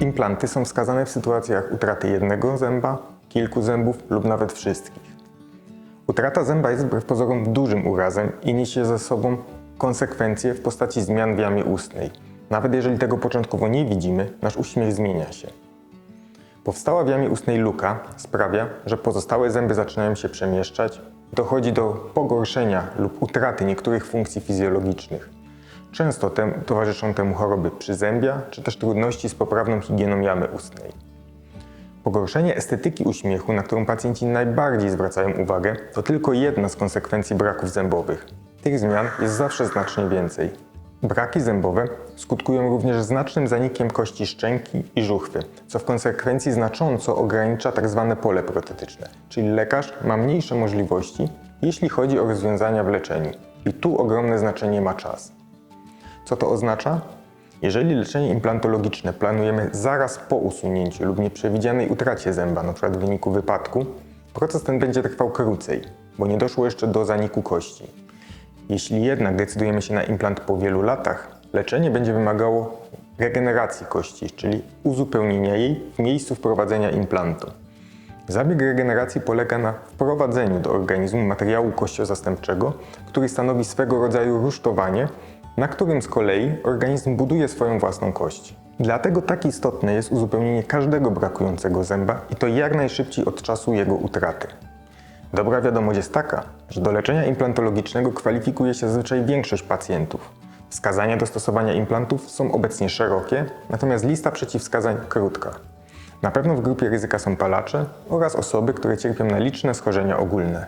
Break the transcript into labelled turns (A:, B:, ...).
A: Implanty są wskazane w sytuacjach utraty jednego zęba, kilku zębów lub nawet wszystkich. Utrata zęba jest wbrew pozorom dużym urazem i niesie ze sobą konsekwencje w postaci zmian w jamie ustnej. Nawet jeżeli tego początkowo nie widzimy, nasz uśmiech zmienia się. Powstała w jamie ustnej luka sprawia, że pozostałe zęby zaczynają się przemieszczać, dochodzi do pogorszenia lub utraty niektórych funkcji fizjologicznych. Często tem, towarzyszą temu choroby przyzębia, czy też trudności z poprawną higieną jamy ustnej. Pogorszenie estetyki uśmiechu, na którą pacjenci najbardziej zwracają uwagę, to tylko jedna z konsekwencji braków zębowych. Tych zmian jest zawsze znacznie więcej. Braki zębowe skutkują również znacznym zanikiem kości szczęki i żuchwy, co w konsekwencji znacząco ogranicza tzw. pole protetyczne, czyli lekarz ma mniejsze możliwości, jeśli chodzi o rozwiązania w leczeniu. I tu ogromne znaczenie ma czas. Co to oznacza? Jeżeli leczenie implantologiczne planujemy zaraz po usunięciu lub nieprzewidzianej utracie zęba, np. w wyniku wypadku, proces ten będzie trwał krócej, bo nie doszło jeszcze do zaniku kości. Jeśli jednak decydujemy się na implant po wielu latach, leczenie będzie wymagało regeneracji kości, czyli uzupełnienia jej w miejscu wprowadzenia implantu. Zabieg regeneracji polega na wprowadzeniu do organizmu materiału kościozastępczego, który stanowi swego rodzaju rusztowanie, na którym z kolei organizm buduje swoją własną kość. Dlatego tak istotne jest uzupełnienie każdego brakującego zęba i to jak najszybciej od czasu jego utraty. Dobra wiadomość jest taka, że do leczenia implantologicznego kwalifikuje się zazwyczaj większość pacjentów. Wskazania do stosowania implantów są obecnie szerokie, natomiast lista przeciwwskazań krótka. Na pewno w grupie ryzyka są palacze oraz osoby, które cierpią na liczne schorzenia ogólne.